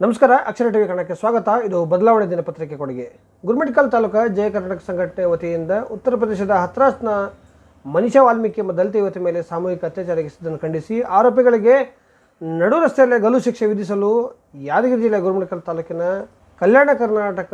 ನಮಸ್ಕಾರ, ಅಕ್ಷರ ಟಿವಿ ಕನ್ನಡಕ್ಕೆ ಸ್ವಾಗತ. ಇದು ಬದಲಾವಣೆ ದಿನಪತ್ರಿಕೆ ಕೊಡುಗೆ. ಗುರುಮಿಟ್ಕಲ್ ತಾಲೂಕು ಜಯ ಕರ್ನಾಟಕ ಸಂಘಟನೆ ವತಿಯಿಂದ ಉತ್ತರ ಪ್ರದೇಶದ ಹತ್ರಾಸ್ನ ಮನಿಷಾ ವಾಲ್ಮೀಕಿ ಎಂಬ ದಲಿತ ಯುವತಿ ಮೇಲೆ ಸಾಮೂಹಿಕ ಅತ್ಯಾಚಾರ ಎಸಗಿದ್ದನ್ನು ಖಂಡಿಸಿ ಆರೋಪಿಗಳಿಗೆ ನಡು ರಸ್ತೆಯಲ್ಲೇ ಗಲ್ಲು ಶಿಕ್ಷೆ ವಿಧಿಸಲು ಯಾದಗಿರಿ ಜಿಲ್ಲೆ ಗುರುಮಿಟ್ಕಲ್ ತಾಲೂಕಿನ ಕಲ್ಯಾಣ ಕರ್ನಾಟಕ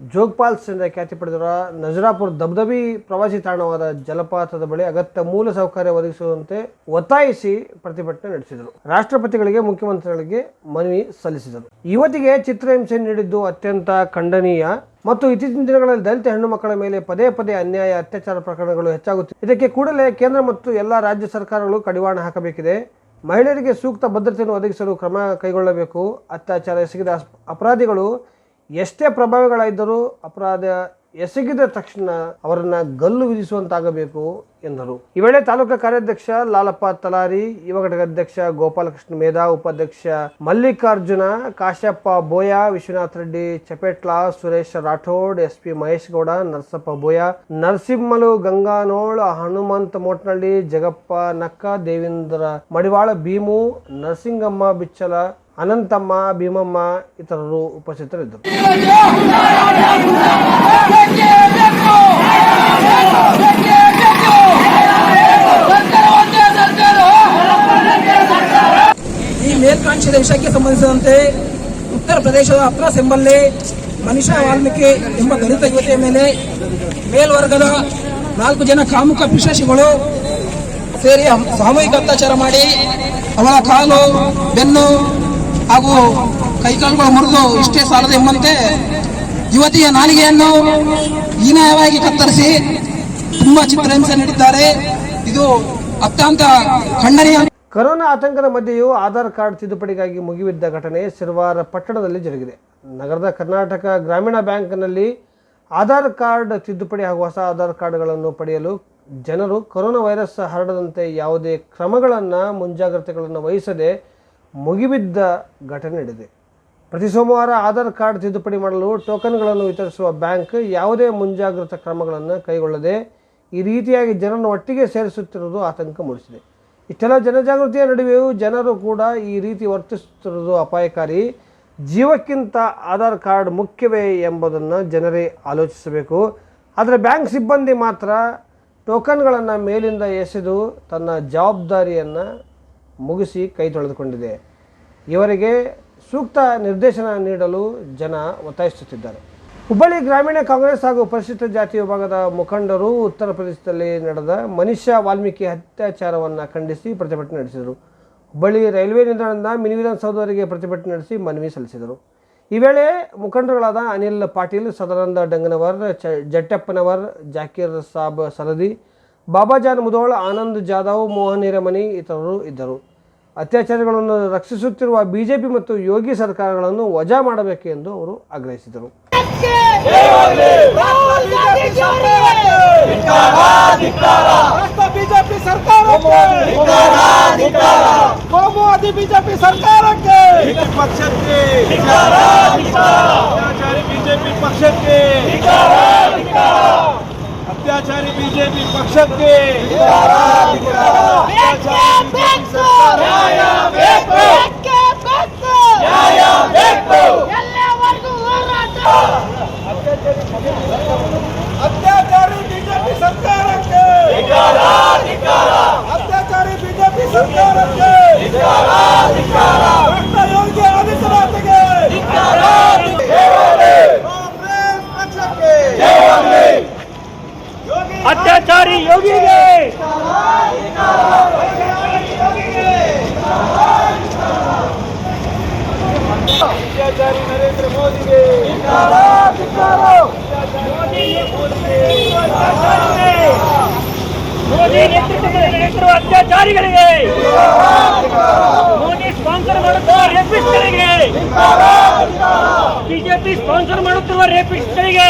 ಜೋಗ್ಪಾಲ್ಸ್ ಎಂದ ಖ್ಯಾತಿ ಪಡೆದಿರುವ ನಜರಾಪುರ ದಬ್ದಬಿ ಪ್ರವಾಸಿ ತಾಣವಾದ ಜಲಪಾತದ ಬಳಿ ಅಗತ್ಯ ಮೂಲ ಸೌಕರ್ಯ ಒದಗಿಸುವಂತೆ ಒತ್ತಾಯಿಸಿ ಪ್ರತಿಭಟನೆ ನಡೆಸಿದರು. ರಾಷ್ಟ್ರಪತಿಗಳಿಗೆ ಮುಖ್ಯಮಂತ್ರಿಗಳಿಗೆ ಮನವಿ ಸಲ್ಲಿಸಿದರು. ಯುವತಿಗೆ ಚಿತ್ರಹಿಂಸೆ ನೀಡಿದ್ದು ಅತ್ಯಂತ ಖಂಡನೀಯ ಮತ್ತು ಇತ್ತೀಚಿನ ದಿನಗಳಲ್ಲಿ ದಲಿತ ಹೆಣ್ಣು ಮಕ್ಕಳ ಮೇಲೆ ಪದೇ ಪದೇ ಅನ್ಯಾಯ, ಅತ್ಯಾಚಾರ ಪ್ರಕರಣಗಳು ಹೆಚ್ಚಾಗುತ್ತಿವೆ ಇದಕ್ಕೆ ಕೂಡಲೇ ಕೇಂದ್ರ ಮತ್ತು ಎಲ್ಲ ರಾಜ್ಯ ಸರ್ಕಾರಗಳು ಕಡಿವಾಣ ಹಾಕಬೇಕಿದೆ. ಮಹಿಳೆಯರಿಗೆ ಸೂಕ್ತ ಭದ್ರತೆಯನ್ನು ಒದಗಿಸಲು ಕ್ರಮ ಕೈಗೊಳ್ಳಬೇಕು. ಅತ್ಯಾಚಾರ ಎಸಗಿದ ಅಪರಾಧಿಗಳು ಎಷ್ಟೇ ಪ್ರಭಾವಿಗಳಾಗಿದ್ದರೂ ಅಪರಾಧ ಎಸಗಿದ ತಕ್ಷಣ ಅವರನ್ನ ಗಲ್ಲು ವಿಧಿಸುವಂತಾಗಬೇಕು ಎಂದರು. ಈ ವೇಳೆ ತಾಲೂಕು ಕಾರ್ಯಾಧ್ಯಕ್ಷ ಲಾಲಪ್ಪ ತಲಾರಿ, ಯುವ ಘಟಕ ಅಧ್ಯಕ್ಷ ಗೋಪಾಲಕೃಷ್ಣ ಮೇಧಾ, ಉಪಾಧ್ಯಕ್ಷ ಮಲ್ಲಿಕಾರ್ಜುನ ಕಾಶ್ಯಪ್ಪ ಬೋಯ ವಿಶ್ವನಾಥ್ ರೆಡ್ಡಿ, ಚಪೇಟ್ಲಾ, ಸುರೇಶ್ ರಾಠೋಡ್, ಎಸ್ ಪಿ ಮಹೇಶ್ ಗೌಡ, ನರಸಪ್ಪ ಬೋಯ ನರಸಿಂಹಲು, ಗಂಗಾನೋಳ್, ಹನುಮಂತ ಮೋಟ್ನಳ್ಳಿ, ಜಗಪ್ಪ ನಕ್ಕ, ದೇವೇಂದ್ರ ಮಡಿವಾಳ, ಭೀಮು, ನರಸಿಂಗಮ್ಮ ಬಿಚ್ಚಲ ಅನಂತಮ್ಮ, ಭೀಮಮ್ಮ ಇತರರು ಉಪಸ್ಥಿತರಿದ್ದರು. ಈ ಮೇಲ್ಕಾಂಕ್ಷಿತ ವಿಷಯಕ್ಕೆ ಸಂಬಂಧಿಸಿದಂತೆ ಉತ್ತರ ಪ್ರದೇಶದ ಹತ್ರಾಸ್ ಎಂಬಲ್ಲಿ ಮನಿಷಾ ವಾಲ್ಮೀಕಿ ಎಂಬ ದಲಿತ ಯುವತಿಯ ಮೇಲೆ ಮೇಲ್ವರ್ಗದ ನಾಲ್ಕು ಜನ ಕಾಮುಕ ಪಿಶಾಶಿಗಳು ಸೇರಿ ಸಾಮೂಹಿಕ ಅತ್ಯಾಚಾರ ಮಾಡಿ ಅವಳ ಕಾಲು, ಬೆನ್ನು ಹಾಗೂ ಕೈಕಾಲುಗಳು ಮುರಿದು ಇಷ್ಟೇ ಸಾಲದೆಂಬಂತೆ ಯುವತಿಯ ನಾಲಿಗೆಯನ್ನು ಹೀನಾಯವಾಗಿ ಕತ್ತರಿಸಿ ತುಂಬಾ ಚಿತ್ರಹಿಂಸೆ ನೀಡಿದ್ದಾರೆ. ಇದು ಅತ್ಯಂತ ಖಂಡನೀಯ ಕೊರೋನಾ ಆತಂಕದ ಮಧ್ಯೆಯೂ ಆಧಾರ್ ಕಾರ್ಡ್ ತಿದ್ದುಪಡಿಗಾಗಿ ಮುಗಿಬಿದ್ದ ಘಟನೆ ಸಿರ್ವಾರ ಪಟ್ಟಣದಲ್ಲಿ ಜರುಗಿದೆ. ನಗರದ ಕರ್ನಾಟಕ ಗ್ರಾಮೀಣ ಬ್ಯಾಂಕ್ನಲ್ಲಿ ಆಧಾರ್ ಕಾರ್ಡ್ ತಿದ್ದುಪಡಿ ಹಾಗೂ ಹೊಸ ಆಧಾರ್ ಕಾರ್ಡ್ಗಳನ್ನು ಪಡೆಯಲು ಜನರು ಕೊರೋನಾ ವೈರಸ್ ಹರಡದಂತೆ ಯಾವುದೇ ಕ್ರಮಗಳನ್ನು ಮುಂಜಾಗ್ರತೆಗಳನ್ನು ವಹಿಸದೆ ಮುಗಿಬಿದ್ದ ಘಟನೆ ನಡೆದಿದೆ. ಪ್ರತಿ ಸೋಮವಾರ ಆಧಾರ್ ಕಾರ್ಡ್ ತಿದ್ದುಪಡಿ ಮಾಡಲು ಟೋಕನ್ಗಳನ್ನು ವಿತರಿಸುವ ಬ್ಯಾಂಕ್ ಯಾವುದೇ ಮುಂಜಾಗ್ರತಾ ಕ್ರಮಗಳನ್ನು ಕೈಗೊಳ್ಳದೆ ಈ ರೀತಿಯಾಗಿ ಜನರನ್ನು ಒಟ್ಟಿಗೆ ಸೇರಿಸುತ್ತಿರುವುದು ಆತಂಕ ಮೂಡಿಸಿದೆ. ಇಷ್ಟೆಲ್ಲ ಜನಜಾಗೃತಿಯ ನಡುವೆಯೂ ಜನರು ಕೂಡ ಈ ರೀತಿ ವರ್ತಿಸುತ್ತಿರುವುದು ಅಪಾಯಕಾರಿ. ಜೀವಕ್ಕಿಂತ ಆಧಾರ್ ಕಾರ್ಡ್ ಮುಖ್ಯವೇ ಎಂಬುದನ್ನು ಜನರೇ ಆಲೋಚಿಸಬೇಕು. ಆದರೆ ಬ್ಯಾಂಕ್ ಸಿಬ್ಬಂದಿ ಮಾತ್ರ ಟೋಕನ್ಗಳನ್ನು ಮೇಲಿಂದ ಎಸೆದು ತನ್ನ ಜವಾಬ್ದಾರಿಯನ್ನು ಮುಗಿಸಿ ಕೈ ತೊಳೆದುಕೊಂಡಿದೆ. ಇವರಿಗೆ ಸೂಕ್ತ ನಿರ್ದೇಶನ ನೀಡಲು ಜನ ಒತ್ತಾಯಿಸುತ್ತಿದ್ದಾರೆ. ಹುಬ್ಬಳ್ಳಿ ಗ್ರಾಮೀಣ ಕಾಂಗ್ರೆಸ್ ಹಾಗೂ ಪರಿಶಿಷ್ಟ ಜಾತಿ ವಿಭಾಗದ ಮುಖಂಡರು ಉತ್ತರ ಪ್ರದೇಶದಲ್ಲಿ ನಡೆದ ಮನುಷ್ಯ ವಾಲ್ಮೀಕಿ ಅತ್ಯಾಚಾರವನ್ನು ಖಂಡಿಸಿ ಪ್ರತಿಭಟನೆ ನಡೆಸಿದರು. ಹುಬ್ಬಳ್ಳಿ ರೈಲ್ವೆ ನಿಲ್ದಾಣದಿಂದ ಮಿನಿ ವಿಧಾನಸೌಧವರೆಗೆ ಪ್ರತಿಭಟನೆ ನಡೆಸಿ ಮನವಿ ಸಲ್ಲಿಸಿದರು. ಈ ವೇಳೆ ಮುಖಂಡರುಗಳಾದ ಅನಿಲ್ ಪಾಟೀಲ್, ಸದಾನಂದ ಡಂಗನವರ್, ಚ ಜಟ್ಟಪ್ಪನವರ್, ಜಾಕೀರ್ ಸಾಬ್ ಸರದಿ, ಬಾಬಾಜಾನ್ ಮುದೋಳ್, ಆನಂದ್ ಜಾಧವ್, ಮೋಹನ್ ಹಿರಮನಿ ಇತರರು ಇದ್ದರು. ಅತ್ಯಾಚಾರಿಗಳನ್ನು ರಕ್ಷಿಸುತ್ತಿರುವ ಬಿಜೆಪಿ ಮತ್ತು ಯೋಗಿ ಸರ್ಕಾರಗಳನ್ನು ವಜಾ ಮಾಡಬೇಕು ಎಂದು ಅವರು ಆಗ್ರಹಿಸಿದರು. ಕೋಮುವಾದಿ ಬಿಜೆಪಿ ಸರ್ಕಾರಕ್ಕೆ ಪಕ್ಷಕ್ಕೆ ಬಿಜೆಪಿ ಪಕ್ಷಕ್ಕೆ ಅತ್ಯಾಚಾರಿ ಬಿಜೆಪಿ ಪಕ್ಷಕ್ಕೆ ಎಲ್ಲವರೆಗೂ ಹೋರಾಟ ಅತ್ಯಾಚಾರಿ ಬಿಜೆಪಿ ಸರ್ಕಾರಕ್ಕೆ ಅತ್ಯಾಚಾರಿ ಬಿಜೆಪಿ ಸರ್ಕಾರಕ್ಕೆ ರಾಷ್ಟ್ರ ಯೋಗಿ ಆದಿತ್ಯನಾಥ್ಗೆ ಕಾಂಗ್ರೆಸ್ ಪಕ್ಷಕ್ಕೆ ಯೋಗಿ ಅತ್ಯಾಚಾರಿ ಯೋಗಿಗೆ ಅತ್ಯಾಚಾರಿ ನರೇಂದ್ರ ಮೋದಿಗೆ. ಮೋದಿ ನೇತೃತ್ವದಲ್ಲಿ ನಡೆಯುತ್ತಿರುವ ಅತ್ಯಾಚಾರಿಗಳಿಗೆ. ಮೋದಿ ಸ್ಪಾನ್ಸರ್ ಮಾಡುತ್ತಿರುವ ರೇಪಿಸ್ಟ್ಗಳಿಗೆ. ಬಿಜೆಪಿ ಸ್ಪಾನ್ಸರ್ ಮಾಡುತ್ತಿರುವ ರೇಪಿಸ್ಟ್ಗಳಿಗೆ.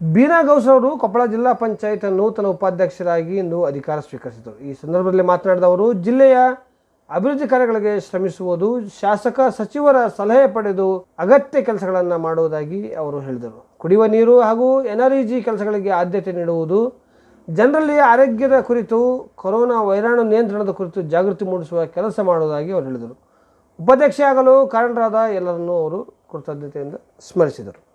ಬೀನಾ ಗೌಸ್ ಅವರು ಕೊಪ್ಪಳ ಜಿಲ್ಲಾ ಪಂಚಾಯತ್ ನೂತನ ಉಪಾಧ್ಯಕ್ಷರಾಗಿ ಇಂದು ಅಧಿಕಾರ ಸ್ವೀಕರಿಸಿದರು. ಈ ಸಂದರ್ಭದಲ್ಲಿ ಮಾತನಾಡಿದ ಅವರು ಜಿಲ್ಲೆಯ ಅಭಿವೃದ್ಧಿ ಕಾರ್ಯಗಳಿಗೆ ಶ್ರಮಿಸುವುದು ಶಾಸಕ ಸಚಿವರ ಸಲಹೆ ಪಡೆದು ಅಗತ್ಯ ಕೆಲಸಗಳನ್ನು ಮಾಡುವುದಾಗಿ ಅವರು ಹೇಳಿದರು. ಕುಡಿಯುವ ನೀರು ಹಾಗೂ ಎನರ್ಜಿ ಕೆಲಸಗಳಿಗೆ ಆದ್ಯತೆ ನೀಡುವುದು, ಜನರಲ್ಲಿ ಆರೋಗ್ಯದ ಕುರಿತು, ಕೊರೋನಾ ವೈರಾಣು ನಿಯಂತ್ರಣದ ಕುರಿತು ಜಾಗೃತಿ ಮೂಡಿಸುವ ಕೆಲಸ ಮಾಡುವುದಾಗಿ ಅವರು ಹೇಳಿದರು. ಉಪಾಧ್ಯಕ್ಷೆಯಾಗಲು ಕಾರಣರಾದ ಎಲ್ಲರನ್ನೂ ಅವರು ಕೃತಜ್ಞತೆಯಿಂದ ಸ್ಮರಿಸಿದರು.